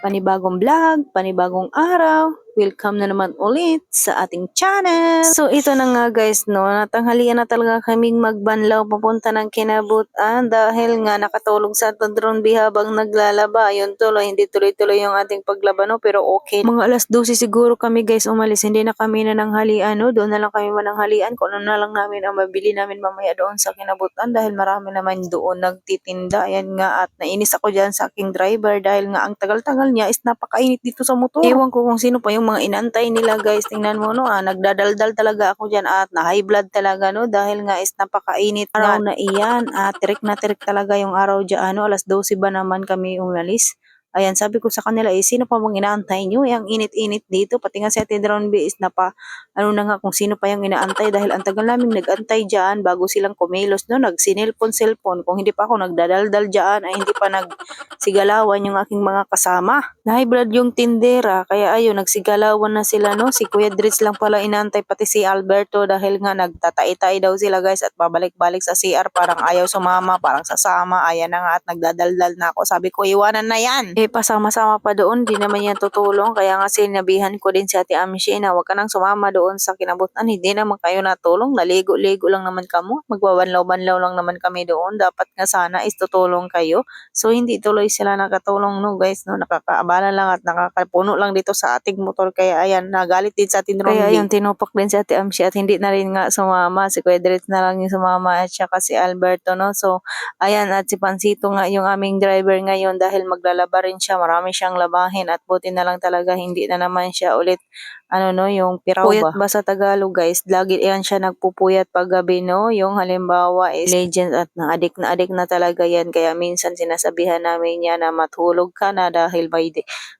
panibagong vlog, panibagong araw. Welcome na naman ulit sa ating channel. So ito na nga guys, no, natanghalian na talaga kaming magbanlaw papunta ng kinabutan dahil nga nakatulog sa drone habang naglalaba. Yun tuloy, hindi tuloy-tuloy yung ating paglaban, no, pero okay. Mga alas 12 siguro kami guys umalis, hindi na kami na nanghalian, no, doon na lang kami mananghalian. Kung ano na lang namin ang mabili namin mamaya doon sa kinabutan dahil marami naman doon nagtitinda. Ayan nga at nainis ako dyan sa aking driver dahil nga ang tagal-tagal niya is napakainit dito sa motor. Ewan ko kung sino pa yung mga inantay nila guys. Tingnan mo no, ah, nagdadaldal talaga ako dyan at na high blood talaga no dahil nga is napakainit araw na iyan. At tirik na tirik talaga yung araw dyan. Ano, alas 12 ba naman kami umalis. Ayan, sabi ko sa kanila, eh, sino pa bang inaantay nyo? Yung init-init dito. Pati nga si Ate B is na pa, ano na nga kung sino pa yung inaantay dahil ang tagal namin nag-antay dyan bago silang kumilos, no? Nagsinilpon-silpon. Kung hindi pa ako nagdadaldal dyan, ay hindi pa nagsigalawan yung aking mga kasama. Na-high yung tindera, kaya ayun, nagsigalawan na sila, no? Si Kuya Dritz lang pala inaantay, pati si Alberto dahil nga nagtatay-tay daw sila guys at babalik-balik sa CR, parang ayaw sumama, parang sasama, ayan na nga at nagdadaldal na ako. Sabi ko, iwanan na yan. Eh, pasama-sama pa doon, di naman yan tutulong, kaya nga sinabihan ko din si Ate Amshi na huwag ka nang sumama doon sa kinabutan, hindi naman kayo natulong, naligo-ligo lang naman kamo, magbabanlaw-banlaw lang naman kami doon, dapat nga sana is tutulong kayo. So, hindi tuloy sila nakatulong, no guys, no, nakakaabala lang at nakakapuno lang dito sa ating motor, kaya ayan, nagalit din sa ating Kaya yung tinupak din si Ate Amshi at hindi na rin nga sumama, si Kuya na lang yung sumama at saka si Alberto, no, so, ayan, at si Pansito nga yung aming driver ngayon dahil maglalaba rin siya, marami siyang labahin at buti na lang talaga hindi na naman siya ulit ano no, yung piraw Puyat ba? ba sa Tagalog guys? Lagi yan siya nagpupuyat pag gabi no, yung halimbawa is legend at na adik na adik na talaga yan kaya minsan sinasabihan namin niya na matulog ka na dahil may,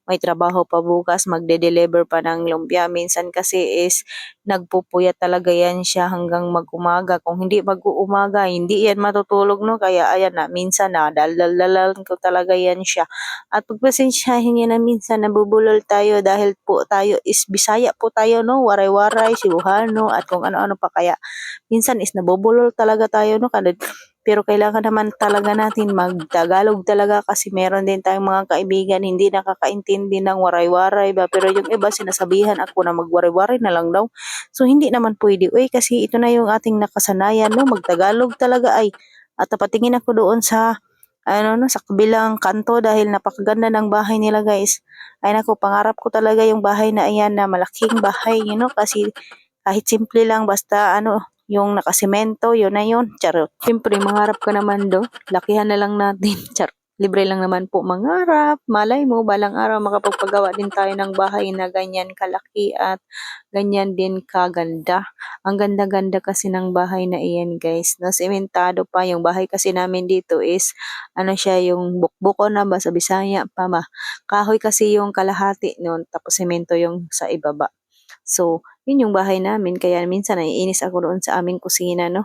may trabaho pa bukas, magde-deliver pa ng lumpia. Minsan kasi is nagpupuyat talaga yan siya hanggang mag-umaga. Kung hindi mag-uumaga, hindi yan matutulog no, kaya ayan na, minsan na daldal ko talaga yan siya. At pagpasensyahin niya na minsan nabubulol tayo dahil po tayo is Bisaya po tayo no, waray-waray, Cebuano at kung ano-ano pa kaya. Minsan is nabubulol talaga tayo no kanad pero kailangan naman talaga natin magtagalog talaga kasi meron din tayong mga kaibigan hindi nakakaintindi ng waray-waray ba pero yung iba sinasabihan ako na magwaray-waray na lang daw. So hindi naman pwede uy kasi ito na yung ating nakasanayan no magtagalog talaga ay at tapatingin ako doon sa ano no, sa kabilang kanto dahil napakaganda ng bahay nila guys. Ay nako, pangarap ko talaga yung bahay na ayan na malaking bahay, you know, kasi kahit simple lang basta ano, yung nakasemento, yun na yun. Charot. Siyempre, mangarap ka naman do. Lakihan na lang natin. Charot. Libre lang naman po mangarap. Malay mo, balang araw makapagpagawa din tayo ng bahay na ganyan kalaki at ganyan din kaganda. Ang ganda-ganda kasi ng bahay na iyan guys. No, sementado pa. Yung bahay kasi namin dito is ano siya yung bukbuko na ba sa Bisaya pa ma. Kahoy kasi yung kalahati noon tapos semento yung sa ibaba. So, yun yung bahay namin. Kaya minsan naiinis ako doon sa aming kusina, no?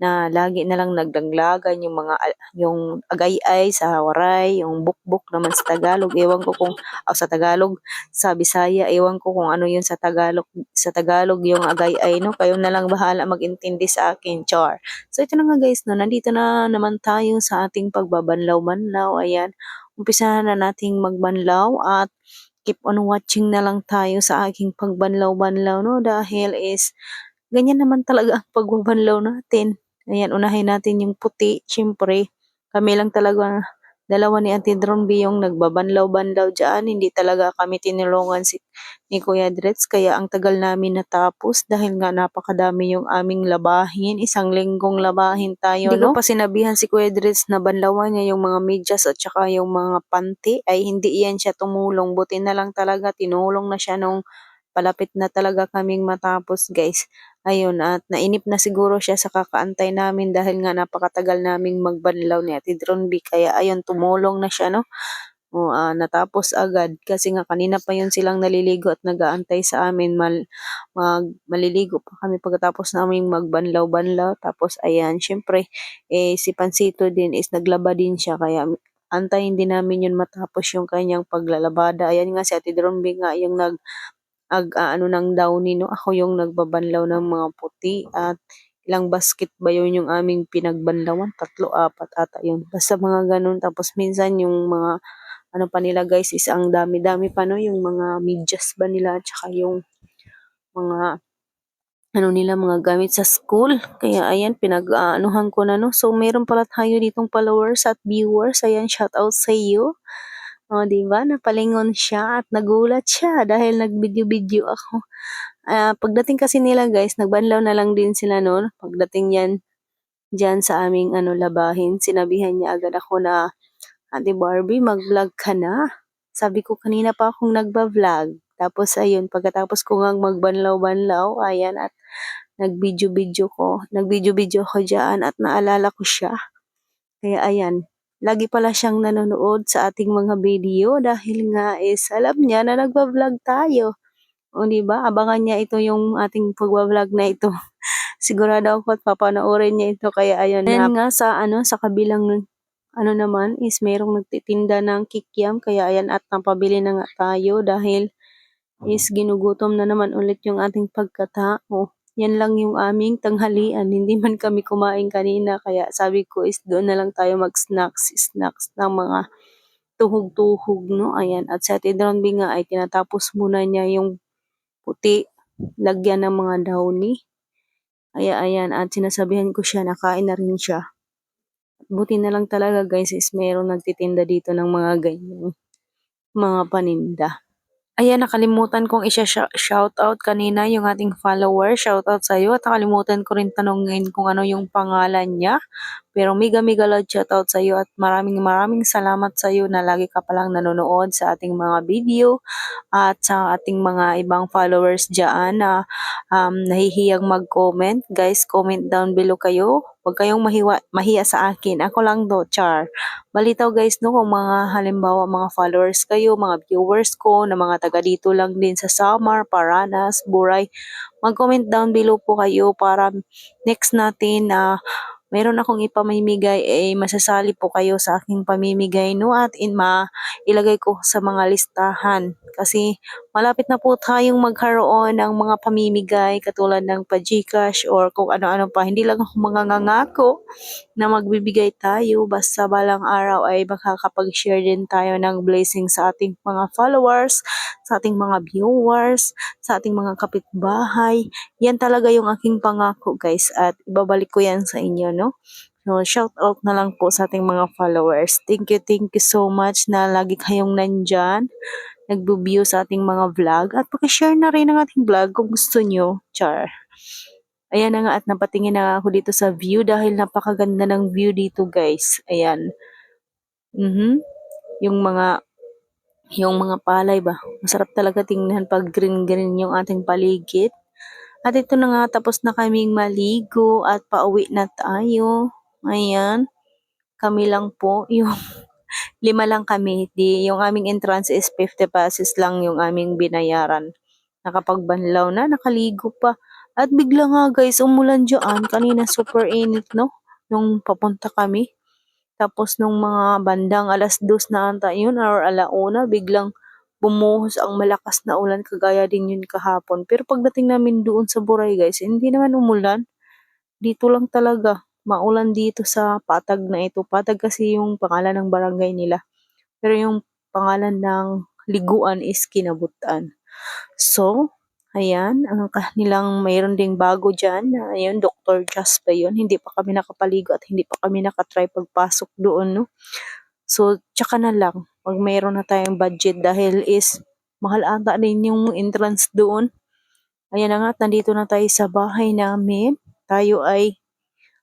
Na lagi na lang nagdaglagan yung mga yung agay-ay sa waray, yung bukbuk naman sa Tagalog. Ewan ko kung oh, sa Tagalog, sa Bisaya, ewan ko kung ano yun sa Tagalog. Sa Tagalog yung agay-ay no, kayo na lang bahala magintindi sa akin, char. So ito na nga guys, no, nandito na naman tayo sa ating pagbabanlaw-banlaw. Ayan, umpisa na nating magbanlaw at keep on watching na lang tayo sa aking pagbanlaw-banlaw no dahil is ganyan naman talaga ang pagbabanlaw natin. Ayan, unahin natin yung puti. Siyempre, kami lang talaga dalawa ni Auntie Dronby yung nagbabanlaw-banlaw dyan. Hindi talaga kami tinulungan si, ni Kuya Dretz. Kaya ang tagal namin natapos dahil nga napakadami yung aming labahin. Isang linggong labahin tayo, hindi no? Hindi pa sinabihan si Kuya Dretz na banlawan niya yung mga medyas at saka yung mga panty. Ay hindi iyan siya tumulong. Buti na lang talaga tinulong na siya nung palapit na talaga kaming matapos guys. Ayun, at nainip na siguro siya sa kakaantay namin dahil nga napakatagal naming magbanlaw ni Ate Dronby. Kaya ayun, tumulong na siya, no? O, uh, natapos agad kasi nga kanina pa yun silang naliligo at nagaantay sa amin mal, mag, maliligo pa kami pagkatapos naming magbanlaw-banlaw tapos ayan syempre eh, si Pansito din is naglaba din siya kaya antayin din namin yun matapos yung kanyang paglalabada ayan nga si Ate Dromby nga yung nag ag ano ng downy no ako yung nagbabanlaw ng mga puti at ilang basket ba yun yung aming pinagbanlawan tatlo apat ata yun basta mga ganun tapos minsan yung mga ano pa nila guys is ang dami-dami pa no yung mga medyas ba nila at saka yung mga ano nila mga gamit sa school. Kaya ayan pinag-aanuhan ko na no. So meron pala tayo ditong followers at viewers. Ayan shout out sa iyo. O, di? Napalingon siya at nagulat siya dahil nag-video-video ako. Ah, pagdating kasi nila guys, nagbanlaw na lang din sila noon. Pagdating yan dyan sa aming ano labahin, sinabihan niya agad ako na Ate Barbie, mag-vlog ka na. Sabi ko kanina pa akong nagba-vlog. Tapos ayun, pagkatapos ko ngang magbanlaw-banlaw, ayan at nag-video-video ko. Nag-video-video ko dyan at naalala ko siya. Kaya ayan, lagi pala siyang nanonood sa ating mga video dahil nga is alam niya na nagba-vlog tayo. O ba? Abangan niya ito yung ating pagba-vlog na ito. Sigurado ako at papanoorin niya ito kaya ayan na nga sa ano sa kabilang ano naman is merong nagtitinda ng kikiam kaya ayan at napabili na nga tayo dahil is ginugutom na naman ulit yung ating pagkatao. Yan lang yung aming tanghalian. Hindi man kami kumain kanina kaya sabi ko is doon na lang tayo mag-snacks, snacks ng mga tuhog-tuhog, no? Ayan. At sa Ate Dronby nga ay tinatapos muna niya yung puti, lagyan ng mga downy. Kaya ayan, at sinasabihan ko siya, nakain na rin siya. Buti na lang talaga guys is merong nagtitinda dito ng mga ganyan mga paninda. Ayan, nakalimutan kong isa-shout out kanina yung ating follower. Shout out sa iyo. At nakalimutan ko rin tanongin kung ano yung pangalan niya. Pero mega mega love shout out sa iyo at maraming maraming salamat sa iyo na lagi ka palang nanonood sa ating mga video at sa ating mga ibang followers diyan na um, nahihiyang mag-comment. Guys, comment down below kayo. Huwag kayong mahiwa, mahiya sa akin. Ako lang do, char. Balitaw guys no kung mga halimbawa mga followers kayo, mga viewers ko na mga taga dito lang din sa Samar, Paranas, Buray. Mag-comment down below po kayo para next natin na meron akong ipamimigay eh masasali po kayo sa aking pamimigay no? At in ma ilagay ko sa mga listahan. Kasi malapit na po tayong magkaroon ng mga pamimigay katulad ng pa-Gcash or kung ano-ano pa. Hindi lang ako mangangako na magbibigay tayo basta balang araw ay makakapag-share din tayo ng blessing sa ating mga followers sa ating mga viewers sa ating mga kapitbahay. Yan talaga yung aking pangako guys at ibabalik ko yan sa inyo no? So, shout out na lang po sa ating mga followers. Thank you, thank you so much na lagi kayong nandyan, nagbo-view sa ating mga vlog. At pakishare na rin ang ating vlog kung gusto nyo. Char. Ayan na nga at napatingin na ako dito sa view dahil napakaganda ng view dito guys. Ayan. Mhm. Yung mga yung mga palay ba. Masarap talaga tingnan pag green-green yung ating paligid. At ito na nga, tapos na kaming maligo at pauwi na tayo. Ayan. Kami lang po, yung lima lang kami. Di, yung aming entrance is 50 pesos lang yung aming binayaran. Nakapagbanlaw na, nakaligo pa. At bigla nga guys, umulan dyan. Kanina super init, no? Nung papunta kami. Tapos nung mga bandang alas dos na anta yun or alauna, biglang bumuhos ang malakas na ulan kagaya din yun kahapon. Pero pagdating namin doon sa Buray guys, hindi naman umulan. Dito lang talaga maulan dito sa Patag na ito. Patag kasi yung pangalan ng barangay nila. Pero yung pangalan ng liguan is Kinabutan. So, ayan, ang kanilang mayroon ding bago dyan. Ayun, Dr. Just pa yun. Hindi pa kami nakapaligo at hindi pa kami nakatry pagpasok doon, no? So, tsaka na lang, pag mayroon na tayong budget dahil is mahal ata din yung entrance doon. Ayan na nga, nandito na tayo sa bahay namin. Tayo ay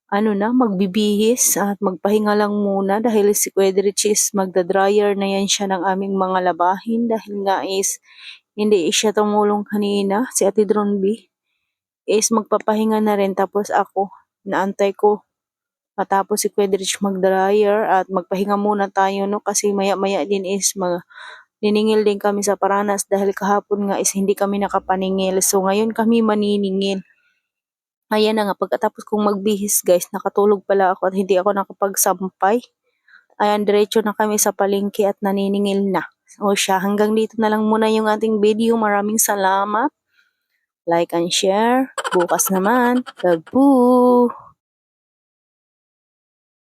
ano na, magbibihis at magpahinga lang muna dahil si Kuya is magda-dryer na yan siya ng aming mga labahin dahil nga is hindi siya tumulong kanina, si Ate Dronby is magpapahinga na rin tapos ako, naantay ko matapos si Kuya Rich mag-dryer at magpahinga muna tayo no kasi maya-maya din is mag niningil din kami sa Paranas dahil kahapon nga is hindi kami nakapaningil. So ngayon kami maniningil. Ayan na nga, pagkatapos kong magbihis guys, nakatulog pala ako at hindi ako nakapagsampay. Ayan, diretso na kami sa palengke at naniningil na. O siya, hanggang dito na lang muna yung ating video. Maraming salamat. Like and share. Bukas naman. Love